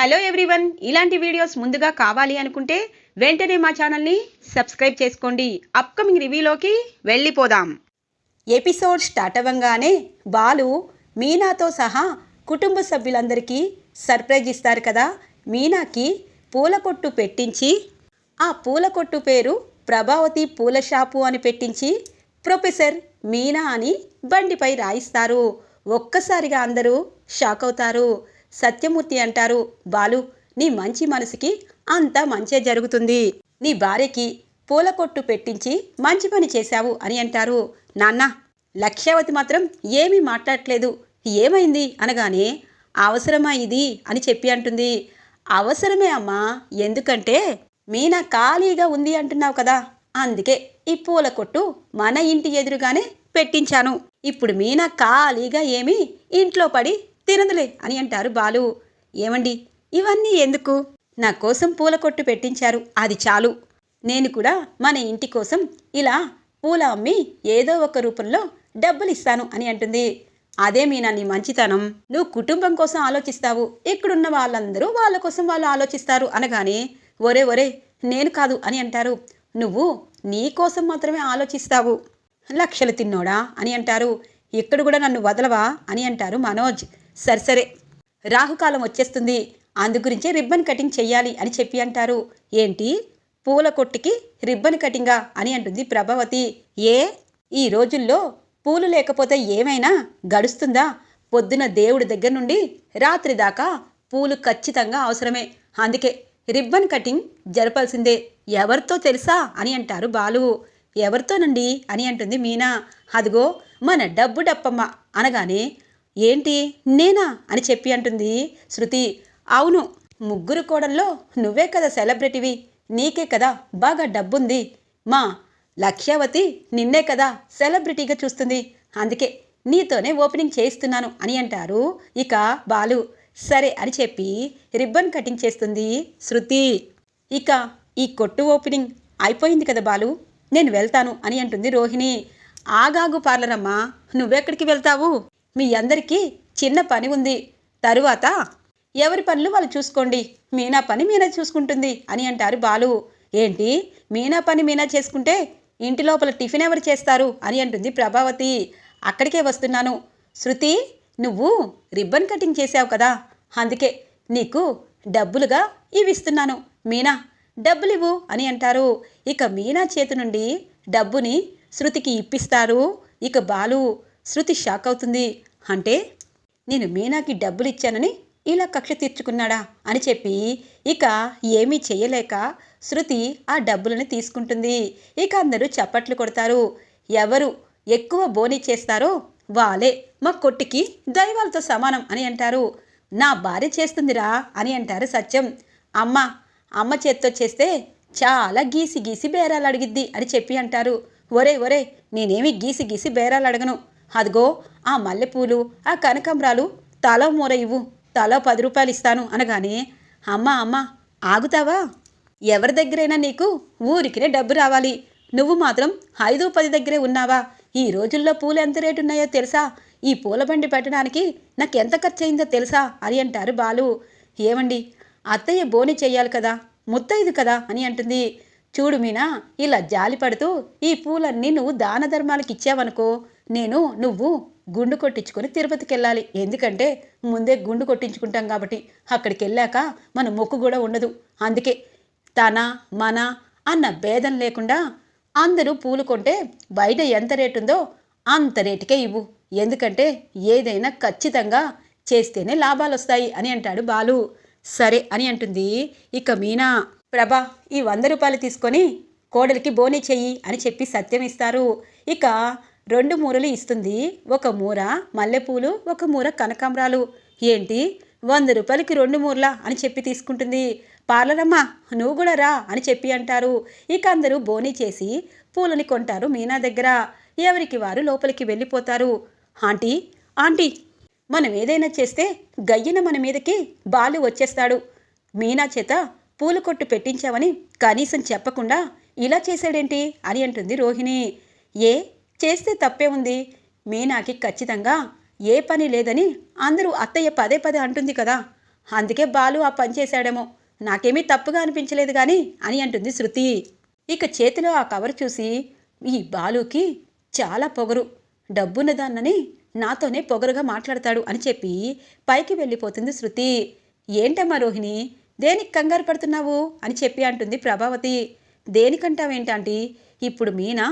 Hello everyone ఇలాంటి videos ముందుగా కావాలి అనుకుంటే వెంటనే మా ఛానల్ని సబ్స్క్రైబ్ చేసుకోండి. అప్కమింగ్ రివ్యూలోకి వెళ్ళిపోదాం. ఎపిసోడ్ స్టార్ట్ అవ్వంగానే బాలు మీనాతో సహా కుటుంబ సభ్యులందరికీ సర్ప్రైజ్ ఇస్తారు కదా. మీనాకి పూల కొట్టు పెట్టించి ఆ పూల కొట్టు పేరు ప్రభావతి పూల షాపు అని పెట్టించి ప్రొఫెసర్ మీనా అని బండిపై రాయిస్తారు. ఒక్కసారిగా అందరూ షాక్ అవుతారు. సత్యమూర్తి అంటారు. బాలు నీ మంచి మనసుకి అంతా మంచే జరుగుతుంది. నీ భార్యకి పూల కొట్టు పెట్టించి మంచి పని చేశావు అని అంటారు. నాన్న లక్ష్యావతి మాత్రం ఏమీ మాట్లాడట్లేదు. ఏమైంది? అనగానే అవసరమా ఇది? అని చెప్పి అంటుంది. అవసరమే అమ్మా ఎందుకంటే మీనా ఖాళీగా ఉంది అంటున్నావు కదా. అందుకే ఈ పూల కొట్టు మన ఇంటి ఎదురుగానే పెట్టించాను. ఇప్పుడు మీనా ఖాళీగా ఏమి ఇంట్లో పడి తినదులే అని అంటారు బాలు. ఏమండి? ఇవన్నీ ఎందుకు? నా కోసం పూల కొట్టు పెట్టించారు. అది చాలు. నేను కూడా మన ఇంటి కోసం ఇలా పూల అమ్మి ఏదో ఒక రూపంలో డబ్బులు ఇస్తాను అని అంటుంది. అదే మీనా నీ మంచితనం. నువ్వు కుటుంబం కోసం ఆలోచిస్తావు. ఇక్కడున్న వాళ్ళందరూ వాళ్ళ కోసం వాళ్ళు ఆలోచిస్తారు అనగానే ఒరే ఒరే నేను కాదు అని అంటారు. నువ్వు నీ కోసం మాత్రమే ఆలోచిస్తావు. లక్షలు తిన్నోడా అని అంటారు. ఇక్కడ కూడా నన్ను వదలవా అని అంటారు మనోజ్. సరే రాహుకాలం వచ్చేస్తుంది. అందు గురించే రిబ్బన్ కటింగ్ చెయ్యాలి అని చెప్పి అంటారు. ఏంటి? పూల కొట్టుకి రిబ్బన్ కటింగా అని అంటుంది ప్రభావతి. ఏ? ఈ రోజుల్లో పూలు లేకపోతే ఏమైనా గడుస్తుందా? పొద్దున దేవుడి దగ్గర నుండి రాత్రి దాకా పూలు ఖచ్చితంగా అవసరమే. అందుకే రిబ్బన్ కటింగ్ జరపాల్సిందే. ఎవరితో తెలుసా అని అంటారు బాలు. ఎవరితోనండి అని అంటుంది మీనా. అదిగో మన డబ్బు డప్పమ్మ అనగానే ఏంటి? నేనా? అని చెప్పి అంటుంది శృతి. అవును ముగ్గురు కోడల్లో నువ్వే కదా సెలబ్రిటీవి. నీకే కదా బాగా డబ్బుంది. మా లక్ష్యావతి నిన్నే కదా సెలబ్రిటీగా చూస్తుంది. అందుకే నీతోనే ఓపెనింగ్ చేయిస్తున్నాను అని అంటారు ఇక బాలు. సరే అని చెప్పి రిబ్బన్ కటింగ్ చేస్తుంది శృతి. ఇక ఈ కొట్టు ఓపెనింగ్ అయిపోయింది కదా బాలు. నేను వెళ్తాను అని అంటుంది రోహిణి. ఆగాగు పార్లరమ్మా నువ్వెక్కడికి వెళ్తావు? మీ అందరికీ చిన్న పని ఉంది. తరువాత ఎవరి పనులు వాళ్ళు చూసుకోండి. మీనా పని మీనా చూసుకుంటుంది అని అంటారు బాలు. ఏంటి? మీనా పని మీనా చేసుకుంటే ఇంటి లోపల టిఫిన్ ఎవరు చేస్తారు? అని అంటుంది ప్రభావతి. అక్కడికే వస్తున్నాను. శృతి నువ్వు రిబ్బన్ కటింగ్ చేసావు కదా. అందుకే నీకు డబ్బులుగా ఇవి ఇస్తున్నాను. మీనా డబ్బులు ఇవ్వు అని అంటారు. ఇక మీనా చేతి నుండి డబ్బుని శృతికి ఇప్పిస్తారు. ఇక బాలు శృతి షాక్ అవుతుంది. అంటే నేను మీనాకి డబ్బులు ఇచ్చానని ఇలా కక్ష తీర్చుకున్నాడా అని చెప్పి ఇక ఏమీ చేయలేక శృతి ఆ డబ్బులను తీసుకుంటుంది. ఇక అందరూ చప్పట్లు కొడతారు. ఎవరు ఎక్కువ బోని చేస్తారో వాళ్ళే మా కొట్టికి దైవాలతో సమానం అని అంటారు. నా భార్య చేస్తుందిరా అని అంటారు సత్యం. అమ్మ అమ్మ చేత్తో చేస్తే చాలా గీసి గీసి బేరాలు అడిగిద్ది అని చెప్పి అంటారు. ఒరే ఒరే నేనేమి గీసి గీసి బేరాలు అడగను. అదిగో ఆ మల్లెపూలు ఆ కనకంబరాలు తల మూర ఇవ్వు తల పది రూపాయలు ఇస్తాను అనగానే అమ్మ అమ్మ ఆగుతావా? ఎవరి దగ్గరైనా నీకు ఊరికినే డబ్బు రావాలి. నువ్వు మాత్రం ఐదు పది దగ్గరే ఉన్నావా? ఈ రోజుల్లో పూలు ఎంత రేటు ఉన్నాయో తెలుసా? ఈ పూల బండి పెట్టడానికి నాకు ఎంత ఖర్చు అయిందో తెలుసా? అని అంటారు బాలు. ఏమండి? అత్తయ్య బోని చెయ్యాలి కదా ముత్తైదు కదా అని అంటుంది. చూడు మీనా ఇలా జాలి పడుతూ ఈ పూలన్నీ నువ్వు దాన ధర్మాలకు ఇచ్చావనుకో నేను నువ్వు గుండు కొట్టించుకొని తిరుపతికి వెళ్ళాలి ఎందుకంటే ముందే గుండు కొట్టించుకుంటాం కాబట్టి అక్కడికి వెళ్ళాక మన మొక్కు కూడా ఉండదు. అందుకే తన మన అన్న భేదం లేకుండా అందరూ పూలు కొంటే బయట ఎంత రేటు ఉందో అంత రేటుకే ఇవ్వు. ఎందుకంటే ఏదైనా ఖచ్చితంగా చేస్తేనే లాభాలు వస్తాయి అని అంటాడు బాలు. సరే అని అంటుంది. ఇక మీనా ప్రభా ఈ వంద రూపాయలు తీసుకొని కోడలికి బోని చెయ్యి అని చెప్పి సత్యం ఇస్తారు. ఇక రెండు మూరలు ఇస్తుంది. ఒక మూర మల్లెపూలు ఒక మూర కనకాంబరాలు. ఏంటి? వంద రూపాయలకి రెండు మూరల అని చెప్పి తీసుకుంటుంది. పార్లరమ్మ నువ్వు కూడా రా అని చెప్పి అంటారు. ఇక అందరూ బోనీ చేసి పూలని కొంటారు మీనా దగ్గర. ఎవరికి వారు లోపలికి వెళ్ళిపోతారు. ఆంటీ ఆంటీ మనం ఏదైనా చేస్తే గయ్యన మన మీదకి బాలు వచ్చేస్తాడు. మీనా చేత పూల కొట్టు పెట్టించామని కనీసం చెప్పకుండా ఇలా చేశాడేంటి అని అంటుంది రోహిణి. ఏ? చేస్తే తప్పే ఉంది. మీనాకి ఖచ్చితంగా ఏ పని లేదని అందరూ అత్తయ్య పదే పదే అంటుంది కదా. అందుకే బాలు ఆ పని చేశాడేమో. నాకేమీ తప్పుగా అనిపించలేదు కానీ అని అంటుంది శృతి. ఇక చేతిలో ఆ కవర్ చూసి ఈ బాలుకి చాలా పొగరు. డబ్బున్నదాన్నని నాతోనే పొగరుగా మాట్లాడతాడు అని చెప్పి పైకి వెళ్ళిపోతుంది శృతి. ఏంటమ్మా రోహిణి దేనికి కంగారు పడుతున్నావు? అని చెప్పి అంటుంది ప్రభావతి. దేనికంటావేంటంటే ఇప్పుడు మీనా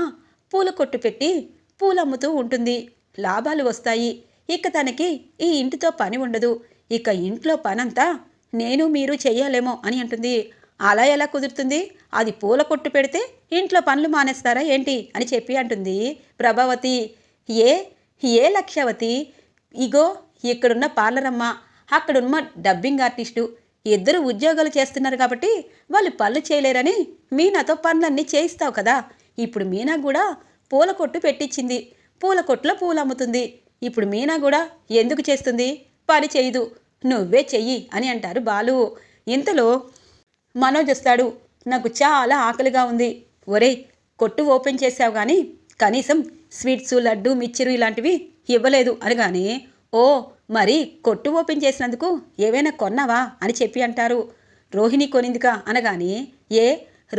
పూల కొట్టు పెట్టి పూలమ్ముతూ ఉంటుంది. లాభాలు వస్తాయి. ఇక తనకి ఈ ఇంటితో పని ఉండదు. ఇక ఇంట్లో పనంతా నేను మీరు చెయ్యాలేమో అని అంటుంది. అలా ఎలా కుదురుతుంది? అది పూల కొట్టు పెడితే ఇంట్లో పనులు మానేస్తారా ఏంటి? అని చెప్పి అంటుంది ప్రభావతి. ఏ? ఏ లక్ష్యవతి ఇగో ఇక్కడున్న పార్లరమ్మ అక్కడున్న డబ్బింగ్ ఆర్టిస్టు. ఇద్దరు ఉద్యోగాలు చేస్తున్నారు కాబట్టి వాళ్ళు పనులు చేయలేరని మీ నాతో పనులన్నీ చేయిస్తావు కదా. ఇప్పుడు మీనా కూడా పూల కొట్టు పెట్టించింది పూల కొట్టులో పూలు అమ్ముతుంది. ఇప్పుడు మీనా కూడా ఎందుకు చేస్తుంది? పని చేయదు. నువ్వే చెయ్యి అని అంటారు బాలు. ఇంతలో మనోజ్ వస్తాడు. నాకు చాలా ఆకలిగా ఉంది. ఒరేయ్ కొట్టు ఓపెన్ చేసావు కానీ కనీసం స్వీట్స్ లడ్డు మిక్చరు ఇలాంటివి ఇవ్వలేదు అనగానే ఓ మరి కొట్టు ఓపెన్ చేసినందుకు ఏవైనా కొన్నావా అని చెప్పి అంటారు. రోహిణి కొనిందిగా అనగానే ఏ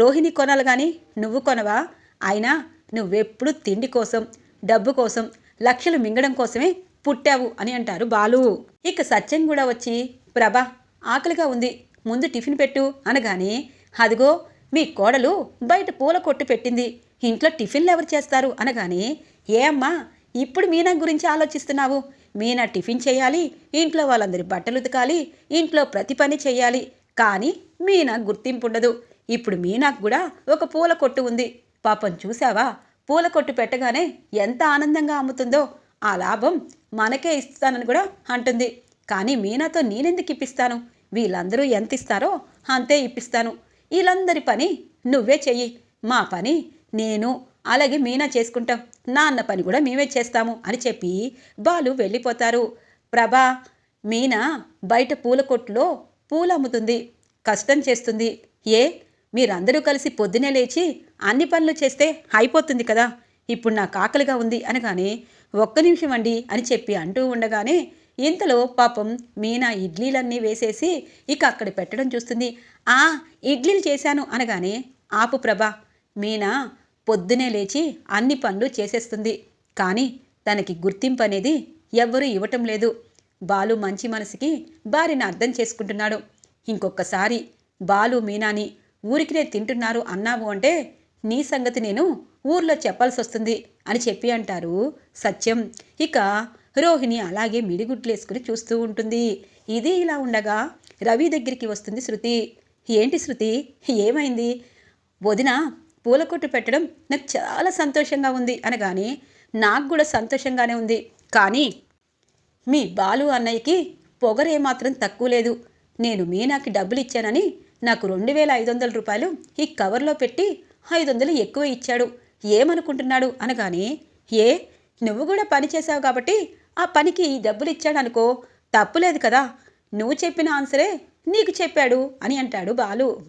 రోహిణి కొనాలి కానీ నువ్వు కొనవా? అయినా నువ్వెప్పుడు తిండి కోసం డబ్బు కోసం లక్షలు మింగడం కోసమే పుట్టావు అని అంటారు బాలు. ఇక సత్యం కూడా వచ్చి ప్రభా ఆకలిగా ఉంది ముందు టిఫిన్ పెట్టు అనగానే అదిగో మీ కోడలు బయట పూల కొట్టు పెట్టింది ఇంట్లో టిఫిన్లు ఎవరు చేస్తారు అనగానే ఏ అమ్మా ఇప్పుడు మీనా గురించి ఆలోచిస్తున్నావు? మీనా టిఫిన్ చేయాలి ఇంట్లో వాళ్ళందరి బట్టలు ఉతకాలి ఇంట్లో ప్రతి పని చేయాలి కానీ మీనా గుర్తింపు ఉండదు. ఇప్పుడు మీనాకు కూడా ఒక పూల కొట్టు ఉంది పాపం చూసావా పూల కొట్టు పెట్టగానే ఎంత ఆనందంగా అమ్ముతుందో ఆ లాభం మనకే ఇస్తానని కూడా అంటుంది. కానీ మీనాతో నేనెందుకు ఇప్పిస్తాను? వీళ్ళందరూ ఎంత ఇస్తారో అంతే ఇప్పిస్తాను. వీళ్ళందరి పని నువ్వే చెయ్యి. మా పని నేను అలాగే మీనా చేసుకుంటాం. నాన్న పని కూడా మేమే చేస్తాము అని చెప్పి బాలు వెళ్ళిపోతారు. ప్రభా మీనా బయట పూల కొట్టులో పూలు అమ్ముతుంది. కష్టం చేస్తుంది. ఏ? మీరందరూ కలిసి పొద్దునే లేచి అన్ని పనులు చేస్తే అయిపోతుంది కదా. ఇప్పుడు నాకు ఆకలిగా ఉంది అనగానే ఒక్క నిమిషం అండి అని చెప్పి అంటూ ఉండగానే ఇంతలో పాపం మీనా ఇడ్లీలన్నీ వేసేసి ఇక అక్కడ పెట్టడం చూస్తుంది. ఆ ఇడ్లీలు చేశాను అనగానే ఆపు ప్రభా. మీనా పొద్దునే లేచి అన్ని పనులు చేసేస్తుంది. కానీ తనకి గుర్తింపు అనేది ఎవ్వరూ ఇవ్వటం లేదు. బాలు మంచి మనసుకి భార్యను అర్థం చేసుకుంటున్నాడు. ఇంకొకసారి బాలు మీనాని ఊరికినే తింటున్నారు అన్నావు అంటే నీ సంగతి నేను ఊర్లో చెప్పాల్సి వస్తుంది అని చెప్పి అంటారు. సత్యం. ఇక రోహిణి అలాగే మిడిగుడ్లేసుకుని చూస్తూ ఉంటుంది. ఇది ఇలా ఉండగా రవి దగ్గరికి వస్తుంది శృతి. ఏంటి శృతి? ఏమైంది? వదిన పూల కొట్టు పెట్టడం నాకు చాలా సంతోషంగా ఉంది అనగానే నాకు కూడా సంతోషంగానే ఉంది. కానీ మీ బాలు అన్నయ్యకి పొగరేమాత్రం తక్కువ లేదు. నేను మీనాకి డబ్బులు ఇచ్చానని నాకు రెండు వేల ఐదు వందల రూపాయలు ఈ కవర్లో పెట్టి ఐదు వందలు ఎక్కువ ఇచ్చాడు. ఏమనుకుంటున్నాడు అనగానే ఏ నువ్వు కూడా పని చేశావు కాబట్టి ఆ పనికి ఈ డబ్బులు ఇచ్చాడనుకో తప్పులేదు కదా. నువ్వు చెప్పిన ఆన్సరే నీకు చెప్పాడు అని అంటాడు బాలు.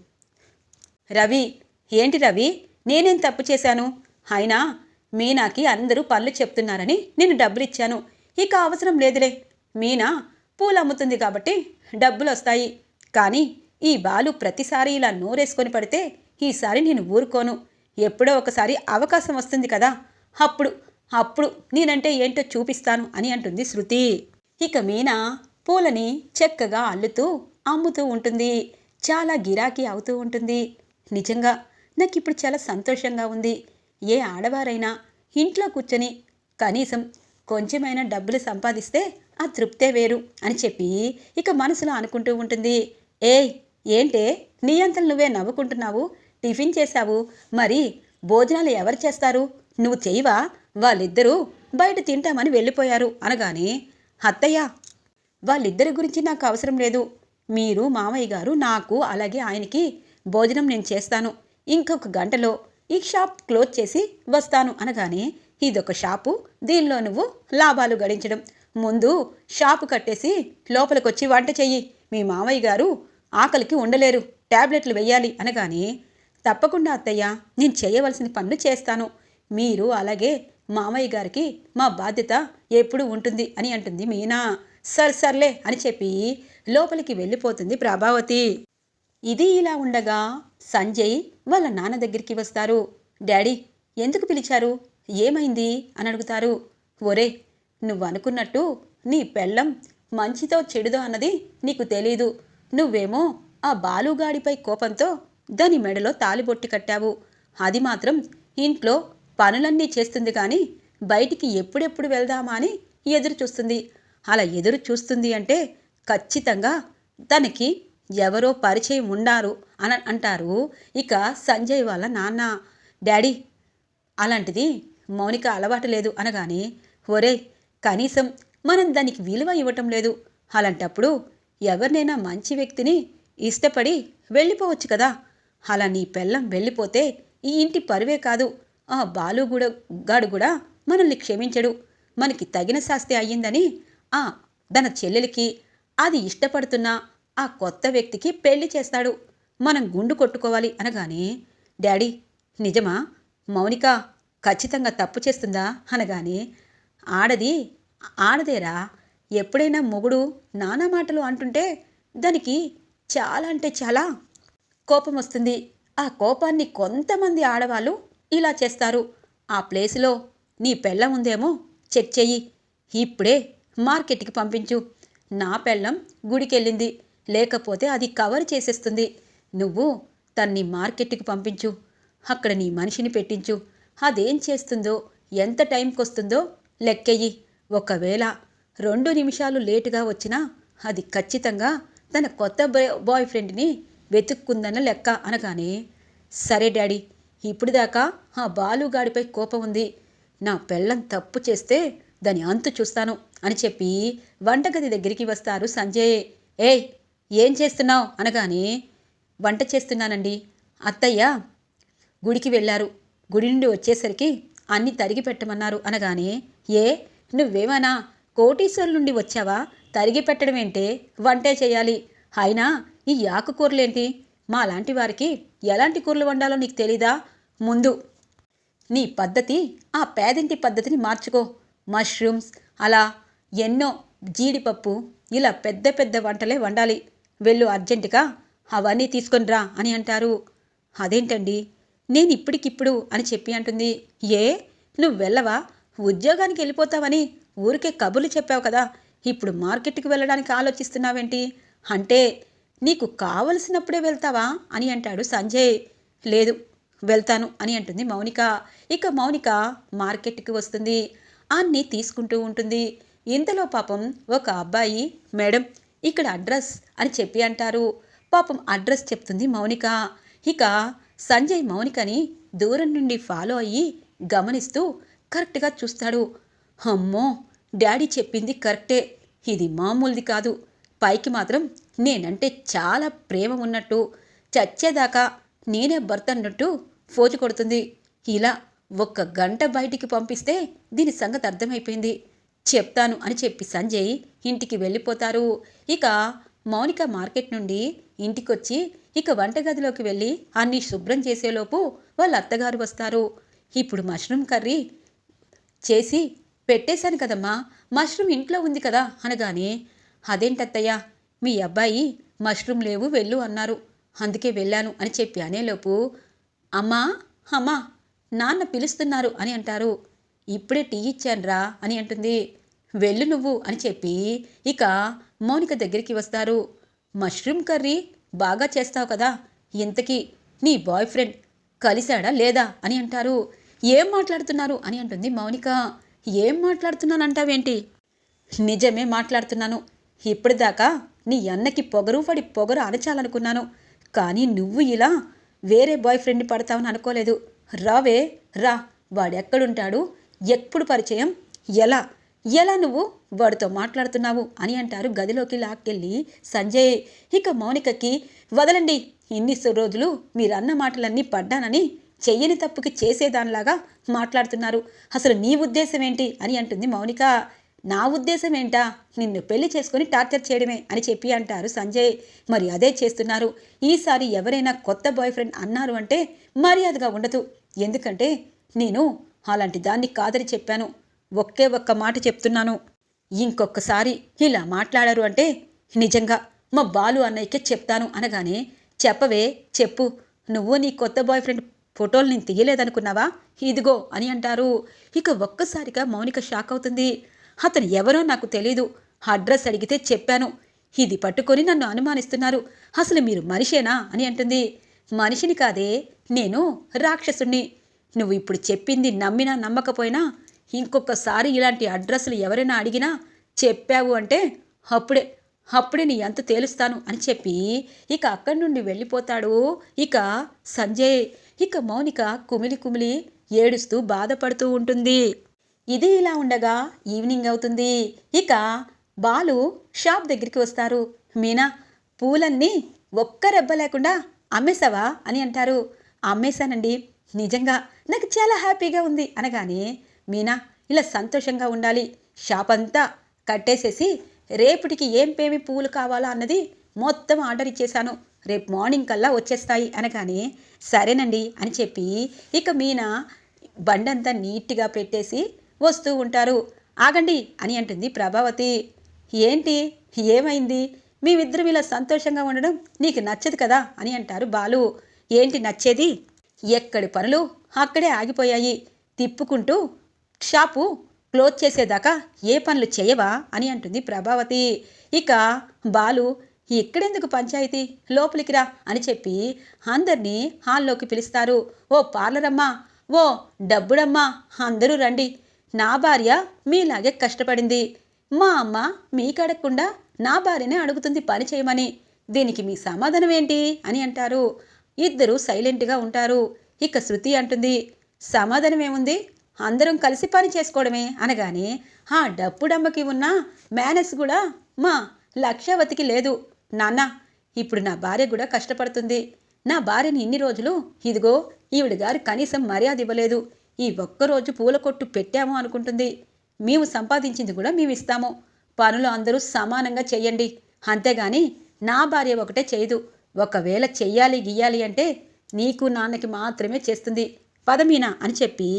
రవి ఏంటి రవి? నేనేం తప్పు చేశాను? అయినా మీనాకి అందరూ పనులు చెప్తున్నారని నేను డబ్బులు ఇచ్చాను. ఇక అవసరం లేదులే. మీనా పూలు అమ్ముతుంది కాబట్టి డబ్బులు వస్తాయి. కానీ ఈ బాలు ప్రతిసారి ఇలా నోరేసుకొని పడితే ఈసారి నేను ఊరుకోను. ఎప్పుడో ఒకసారి అవకాశం వస్తుంది కదా. అప్పుడు అప్పుడు నేనంటే ఏంటో చూపిస్తాను అని అంటుంది శృతి. ఇక మీనా పూలని చక్కగా అల్లుతూ అమ్ముతూ ఉంటుంది. చాలా గిరాకీ అవుతూ ఉంటుంది. నిజంగా నాకు ఇప్పుడు చాలా సంతోషంగా ఉంది. ఏ ఆడవారైనా ఇంట్లో కూర్చొని కనీసం కొంచెమైనా డబ్బులు సంపాదిస్తే ఆ తృప్తే వేరు అని చెప్పి ఇక మనసులో అనుకుంటూ ఉంటుంది. ఏయ్ ఏంటే నీ అంతలు నువ్వే నవ్వుకుంటున్నావు? టిఫిన్ చేశావు? మరి భోజనాలు ఎవరు చేస్తారు? నువ్వు చేయవా వాళ్ళిద్దరూ బయట తింటామని వెళ్ళిపోయారు అనగానే అత్తయ్య వాళ్ళిద్దరి గురించి నాకు అవసరం లేదు. మీరు మామయ్య గారు నాకు అలాగే ఆయనకి భోజనం నేను చేస్తాను. ఇంకొక గంటలో ఈ షాప్ క్లోజ్ చేసి వస్తాను. అనగానే ఇదొక షాపు. దీనిలో నువ్వు లాభాలు గడించడం. ముందు షాపు కట్టేసి లోపలికొచ్చి వంట చెయ్యి. మీ మామయ్య గారు ఆకలికి ఉండలేరు. టాబ్లెట్లు వెయ్యాలి అనగానే తప్పకుండా అత్తయ్య నేను చేయవలసిన పనులు చేస్తాను. మీరు అలాగే మామయ్య గారికి మా బాధ్యత ఎప్పుడు ఉంటుంది అని అంటుంది మీనా. సర్ సర్లే అని చెప్పి లోపలికి వెళ్ళిపోతుంది ప్రభావతి. ఇది ఇలా ఉండగా సంజయ్ వాళ్ళ నాన్న దగ్గరికి వస్తారు. డాడీ ఎందుకు పిలిచారు? ఏమైంది? అని అడుగుతారు. ఒరే నువ్వు అనుకున్నట్టు నీ పెళ్ళం మంచితో చెడుదో అన్నది నీకు తెలీదు. నువ్వేమో ఆ బాలుగాడిపై కోపంతో దాని మెడలో తాలిబొట్టి కట్టావు. అది మాత్రం ఇంట్లో పనులన్నీ చేస్తుంది కానీ బయటికి ఎప్పుడెప్పుడు వెళ్దామా అని ఎదురు చూస్తుంది. అలా ఎదురు చూస్తుంది అంటే ఖచ్చితంగా తనకి ఎవరో పరిచయం ఉన్నారు అని అంటారు ఇక సంజయ్ వాళ్ళ నాన్న. డాడీ అలాంటిది మౌనిక అలవాటు లేదు అనగానే ఒరే కనీసం మనం దానికి విలువ ఇవ్వటం లేదు. అలాంటప్పుడు ఎవరినైనా మంచి వ్యక్తిని ఇష్టపడి వెళ్ళిపోవచ్చు కదా. అలా నీ పెళ్ళం వెళ్ళిపోతే ఈ ఇంటి పరువే కాదు. ఆ బాలుగూడ కూడా గాడు కూడా మనల్ని క్షమించడు. మనకి తగిన శాస్తి అయ్యిందని ఆ తన చెల్లెలికి అది ఇష్టపడుతున్న ఆ కొత్త వ్యక్తికి పెళ్ళి చేస్తాడు. మనం గుండు కొట్టుకోవాలి అనగానే డాడీ నిజమా? మౌనిక ఖచ్చితంగా తప్పు చేస్తుందా? అనగానే ఆడది ఆడదేరా ఎప్పుడైనా మొగుడు నానా మాటలు అంటుంటే దానికి చాలా అంటే చాలా కోపం వస్తుంది. ఆ కోపాన్ని కొంతమంది ఆడవాళ్ళు ఇలా చేస్తారు. ఆ ప్లేస్లో నీ పెళ్ళం ఉందేమో చెక్ చెయ్యి. ఇప్పుడే మార్కెట్కి పంపించు. నా పెళ్ళం గుడికెళ్ళింది. లేకపోతే అది కవర్ చేసేస్తుంది. నువ్వు తన్ని మార్కెట్కి పంపించు. అక్కడ నీ మనిషిని పెట్టించు. అదేం చేస్తుందో ఎంత టైంకి వస్తుందో లెక్కెయ్యి ఒకవేళ రెండు నిమిషాలు లేటుగా వచ్చినా అది ఖచ్చితంగా తన కొత్త బాయ్ ఫ్రెండ్ని వెతుక్కుందన్న లెక్క అనగానే సరే డాడీ ఇప్పుడు దాకా ఆ బాలుగాడిపై కోపం ఉంది. నా పెళ్ళం తప్పు చేస్తే దాని అంతు చూస్తాను అని చెప్పి వంటగది దగ్గరికి వస్తారు సంజయ్. ఏయ్ ఏం చేస్తున్నావు? అనగానే వంట చేస్తున్నానండి. అత్తయ్య గుడికి వెళ్ళారు. గుడి నుండి వచ్చేసరికి అన్ని తరిగి పెట్టమన్నారు. అనగానే ఏ నువ్వేమన్నా కోటీశ్వరుల నుండి వచ్చావా? తరిగి పెట్టడం ఏంటే వంటే చేయాలి. అయినా ఈ ఆకుకూరలేంటి మా లాంటి వారికి ఎలాంటి కూరలు వండాలో నీకు తెలీదా? ముందు నీ పద్ధతి ఆ పేదింటి పద్ధతిని మార్చుకో. మష్రూమ్స్ అలా ఎన్నో జీడిపప్పు ఇలా పెద్ద పెద్ద వంటలే వండాలి. వెళ్ళు అర్జెంటుగా అవన్నీ తీసుకొని రా అని అంటారు. అదేంటండి? నేను ఇప్పటికిప్పుడు అని చెప్పి అంటుంది. ఏ? నువ్వు వెళ్ళవా? ఉద్యోగానికి వెళ్ళిపోతావని ఊరికే కబుర్లు చెప్పావు కదా ఇప్పుడు మార్కెట్కి వెళ్ళడానికి ఆలోచిస్తున్నావేంటి? అంటే నీకు కావలసినప్పుడే వెళ్తావా? అని అంటాడు సంజయ్. లేదు వెళ్తాను అని అంటుంది మౌనిక. ఇక మౌనిక మార్కెట్కి వస్తుంది. అన్నీ తీసుకుంటూ ఉంటుంది. ఇంతలో పాపం ఒక అబ్బాయి మేడం ఇక్కడ అడ్రస్ అని చెప్పి అంటారు. పాపం అడ్రస్ చెప్తుంది మౌనిక. ఇక సంజయ్ మౌనికని దూరం నుండి ఫాలో అయ్యి గమనిస్తూ కరెక్ట్గా చూస్తాడు. అమ్మో డాడీ చెప్పింది కరెక్టే. ఇది మామూలుది కాదు. పైకి మాత్రం నేనంటే చాలా ప్రేమ ఉన్నట్టు చచ్చేదాకా నేనే భర్త అన్నట్టు ఫోజు కొడుతుంది. ఇలా ఒక్క గంట బయటికి పంపిస్తే దీని సంగతి అర్థమైపోయింది. చెప్తాను అని చెప్పి సంజయ్ ఇంటికి వెళ్ళిపోతారు. ఇక మౌనిక మార్కెట్ నుండి ఇంటికొచ్చి ఇక వంటగదిలోకి వెళ్ళి అన్నీ శుభ్రం చేసేలోపు వాళ్ళ అత్తగారు వస్తారు. ఇప్పుడు మష్రూమ్ కర్రీ చేసి పెట్టేశాను కదమ్మా. మష్రూమ్ ఇంట్లో ఉంది కదా అనగానే అదేంటత్తయ్య మీ అబ్బాయి మష్రూమ్ లేవు వెళ్ళు అన్నారు. అందుకే వెళ్ళాను అని చెప్పి అనేలోపు అమ్మా అమ్మా నాన్న పిలుస్తున్నారు అని అంటారు. ఇప్పుడే టీ ఇచ్చానురా అని అంటుంది. వెళ్ళు నువ్వు అని చెప్పి ఇక మౌనిక దగ్గరికి వస్తారు. మష్రూమ్ కర్రీ బాగా చేస్తావు కదా ఇంతకీ నీ బాయ్ ఫ్రెండ్ కలిశాడా లేదా అని అంటారు. ఏం మాట్లాడుతున్నారు అని అంటుంది మౌనిక. ఏం మాట్లాడుతున్నానంటావేంటి? నిజమే మాట్లాడుతున్నాను. ఇప్పటిదాకా నీ అన్నకి పొగరు పడి పొగరు అనచాలనుకున్నాను కానీ నువ్వు ఇలా వేరే బాయ్ ఫ్రెండ్ని పడతావని అనుకోలేదు. రావే రా. వాడెక్కడుంటాడు? ఎప్పుడు పరిచయం? ఎలా? ఎలా నువ్వు వాడితో మాట్లాడుతున్నావు అని అంటారు గదిలోకి లాక్కెళ్ళి సంజయ్. ఇక మౌనికకి వదలండి ఇన్ని రోజులు మీరన్న మాటలన్నీ పడ్డానని చెయ్యని తప్పుకి చేసేదానిలాగా మాట్లాడుతున్నారు. అసలు నీ ఉద్దేశం ఏంటి? అని అంటుంది మౌనిక. నా ఉద్దేశం ఏంటా? నిన్ను పెళ్ళి చేసుకుని టార్చర్ చేయడమే అని చెప్పి అంటారు సంజయ్. మరి అదే చేస్తున్నారు. ఈసారి ఎవరైనా కొత్త బాయ్ ఫ్రెండ్ అన్నారు అంటే మర్యాదగా ఉండదు. ఎందుకంటే నేను అలాంటి దాన్ని కాదని చెప్పాను. ఒకే ఒక్క మాట చెప్తున్నాను. ఇంకొకసారి ఇలా మాట్లాడారు అంటే నిజంగా మా బాలు అన్నయ్యకే చెప్తాను అనగానే చెప్పవే చెప్పు. నువ్వు నీ కొత్త బాయ్ ఫ్రెండ్ ఫోటోలు నేను తీయలేదనుకున్నావా? ఇదిగో అని అంటారు. ఇక ఒక్కసారిగా మౌనిక షాక్ అవుతుంది. అతను ఎవరో నాకు తెలీదు. అడ్రస్ అడిగితే చెప్పాను. ఇది పట్టుకొని నన్ను అనుమానిస్తున్నారు. అసలు మీరు మనిషేనా? అని అంటుంది. మనిషిని కాదే నేను రాక్షసుణ్ణి. నువ్వు ఇప్పుడు చెప్పింది నమ్మినా నమ్మకపోయినా ఇంకొకసారి ఇలాంటి అడ్రస్లు ఎవరైనా అడిగినా చెప్పావు అంటే అప్పుడే అప్పుడే నీ అంత తేలుస్తాను అని చెప్పి ఇక అక్కడి నుండి వెళ్ళిపోతాడు ఇక సంజయ్. ఇక మౌనిక కుమిలి కుమిలి ఏడుస్తూ బాధపడుతూ ఉంటుంది. ఇది ఇలా ఉండగా ఈవినింగ్ అవుతుంది. ఇక బాలు షాప్ దగ్గరికి వస్తారు. మీనా పూలన్నీ ఒక్క రెబ్బ లేకుండా అమ్మేశావా అని అంటారు. అమ్మేశానండి. నిజంగా నాకు చాలా హ్యాపీగా ఉంది అనగానే మీనా ఇలా సంతోషంగా ఉండాలి. షాప్ అంతా కట్టేసేసి రేపటికి ఏం పేమి పూలు కావాలా అన్నది మొత్తం ఆర్డర్ ఇచ్చేశాను. రేపు మార్నింగ్ కల్లా వచ్చేస్తాయి అనగానే సరేనండి అని చెప్పి ఇక మీనా బండంతా నీట్గా పెట్టేసి వస్తూ ఉంటారు. ఆగండి అని అంటుంది ప్రభావతి. ఏంటి? ఏమైంది? మేమిద్దరం ఇలా సంతోషంగా ఉండడం నీకు నచ్చదు కదా అని అంటారు బాలు. ఏంటి నచ్చేది? ఎక్కడి పనులు అక్కడే ఆగిపోయాయి. తిప్పుకుంటూ షాపు క్లోజ్ చేసేదాకా ఏ పనులు చేయవా అని అంటుంది ప్రభావతి. ఇక బాలు ఇక్కడెందుకు పంచాయతీ? లోపలికి రా అని చెప్పి అందరినీ హాల్లోకి పిలుస్తారు. ఓ పార్లరమ్మా ఓ డబ్బుడమ్మా అందరూ రండి. నా భార్య మీలాగే కష్టపడింది. మా అమ్మ మీకడగకుండా నా భార్యనే అడుగుతుంది పని చేయమని. దీనికి మీ సమాధానం ఏంటి? అని అంటారు. ఇద్దరు సైలెంట్గా ఉంటారు. ఇక శృతి అంటుంది సమాధానం ఏముంది? అందరం కలిసి పని చేసుకోవడమే అనగానే ఆ డప్పుడమ్మకి ఉన్న మేనస్ కూడా మా లక్షావతికి లేదు. నాన్న ఇప్పుడు నా భార్య కూడా కష్టపడుతుంది. నా భార్యని ఇన్ని రోజులు ఇదిగో ఈవిడ గారు కనీసం మర్యాద ఇవ్వలేదు. ఈ ఒక్కరోజు పూల కొట్టు పెట్టాము అనుకుంటుంది. మేము సంపాదించింది కూడా మేము ఇస్తాము. పనులు అందరూ సమానంగా చెయ్యండి. అంతేగాని నా భార్య ఒకటే చేయదు. ఒకవేళ చెయ్యాలి గీయాలి అంటే నీకు నాన్నకి మాత్రమే చేస్తుంది. పద మీనా అని చెప్పి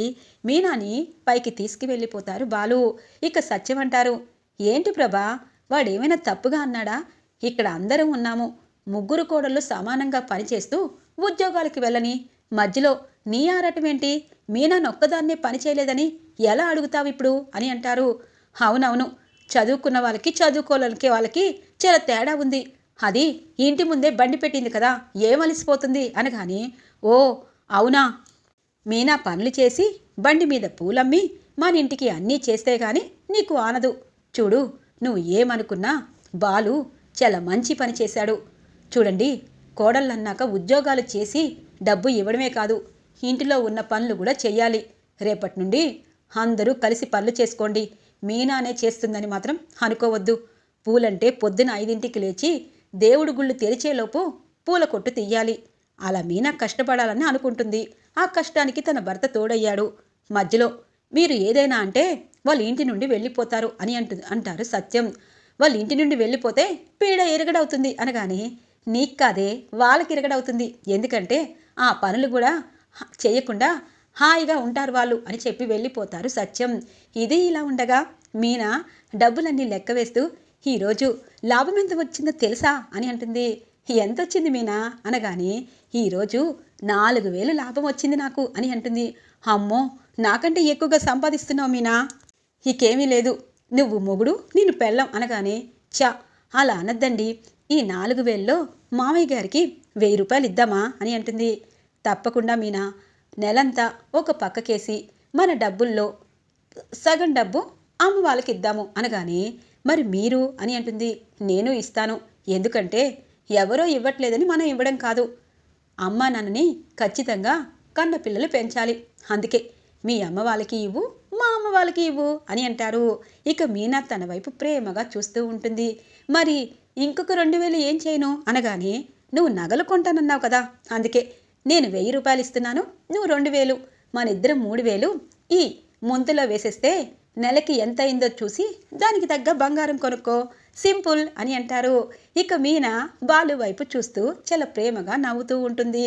మీనాని పైకి తీసుకువెళ్ళిపోతారు బాలు. ఇక సత్యం అంటారు ఏంటి ప్రభా వాడేమైనా తప్పుగా అన్నాడా? ఇక్కడ అందరం ఉన్నాము. ముగ్గురు కోడళ్ళు సమానంగా పనిచేస్తూ ఉద్యోగాలకి వెళ్ళని మధ్యలో నీ ఆరాటం మీనా నొక్కదాన్నే పని చేయలేదని ఎలా అడుగుతావు ఇప్పుడు? అని అంటారు. అవునవును చదువుకున్న వాళ్ళకి చదువుకోలేనికి వాళ్ళకి చాలా తేడా ఉంది. అది ఇంటి ముందే బండి పెట్టింది కదా ఏమలిసిపోతుంది అనగాని ఓ అవునా? మీనా పనులు చేసి బండి మీద పూలమ్మి మన ఇంటికి అన్నీ చేస్తే గాని నీకు ఆనదు. చూడు నువ్వు ఏమనుకున్నా బాలు చాలా మంచి పని చేశాడు. చూడండి కోడళ్ళన్నాక ఉద్యోగాలు చేసి డబ్బు ఇవ్వడమే కాదు ఇంటిలో ఉన్న పనులు కూడా చెయ్యాలి. రేపటి నుండి అందరూ కలిసి పనులు చేసుకోండి. మీనానే చేస్తుందని మాత్రం అనుకోవద్దు. పూలంటే పొద్దున ఐదింటికి లేచి దేవుడు గుళ్ళు తెరిచేలోపు పూల కొట్టు తీయాలి. అలా మీనా కష్టపడాలని అనుకుంటుంది. ఆ కష్టానికి తన భర్త తోడయ్యాడు. మధ్యలో మీరు ఏదైనా అంటే వాళ్ళ ఇంటి నుండి వెళ్ళిపోతారు అని అంటు అంటారు సత్యం. వాళ్ళ ఇంటి నుండి వెళ్ళిపోతే పీడ ఎరగడవుతుంది అనగానే నీకు కాదే వాళ్ళకి ఎరగడవుతుంది. ఎందుకంటే ఆ పనులు కూడా చేయకుండా హాయిగా ఉంటారు వాళ్ళు అని చెప్పి వెళ్ళిపోతారు సత్యం. ఇది ఇలా ఉండగా మీనా డబ్బులన్నీ లెక్క వేస్తూ ఈరోజు లాభం ఎంత వచ్చిందో తెలుసా? అని అంటుంది. ఎంత వచ్చింది మీనా? అనగానే ఈరోజు నాలుగు వేలు లాభం వచ్చింది నాకు అని అంటుంది. అమ్మో నాకంటే ఎక్కువగా సంపాదిస్తున్నావు మీనా. ఇకేమీ లేదు. నువ్వు మొగుడు నేను పెళ్ళం అనగానే చా అలా అనద్దండి. ఈ నాలుగు వేల్లో మామయ్య గారికి వెయ్యి రూపాయలు ఇద్దామా అని అంటుంది. తప్పకుండా మీనా. నెలంతా ఒక పక్కకేసి మన డబ్బుల్లో సగం డబ్బు అమ్మ వాళ్ళకి ఇద్దాము అనగానే మరి మీరు అని అంటుంది. నేను ఇస్తాను. ఎందుకంటే ఎవరో ఇవ్వట్లేదని మనం ఇవ్వడం కాదు. అమ్మ నాన్నని ఖచ్చితంగా కన్న పిల్లలు పెంచాలి. అందుకే మీ అమ్మ వాళ్ళకి ఇవ్వు మా అమ్మ వాళ్ళకి ఇవ్వు అని అంటారు. ఇక మీనా తన వైపు ప్రేమగా చూస్తూ ఉంటుంది. మరి ఇంకొక రెండు వేలు ఏం చేయను? అనగానే నువ్వు నగలు కొంటానన్నావు కదా అందుకే నేను వెయ్యి రూపాయలు ఇస్తున్నాను నువ్వు రెండు వేలు మన ఇద్దరం మూడు వేలు ఈ ముందులో వేసేస్తే నెలకి ఎంత అయిందో చూసి దానికి తగ్గ బంగారం కొనుక్కో సింపుల్ అని అంటారు. ఇక మీనా బాలు వైపు చూస్తూ చాలా ప్రేమగా నవ్వుతూ ఉంటుంది.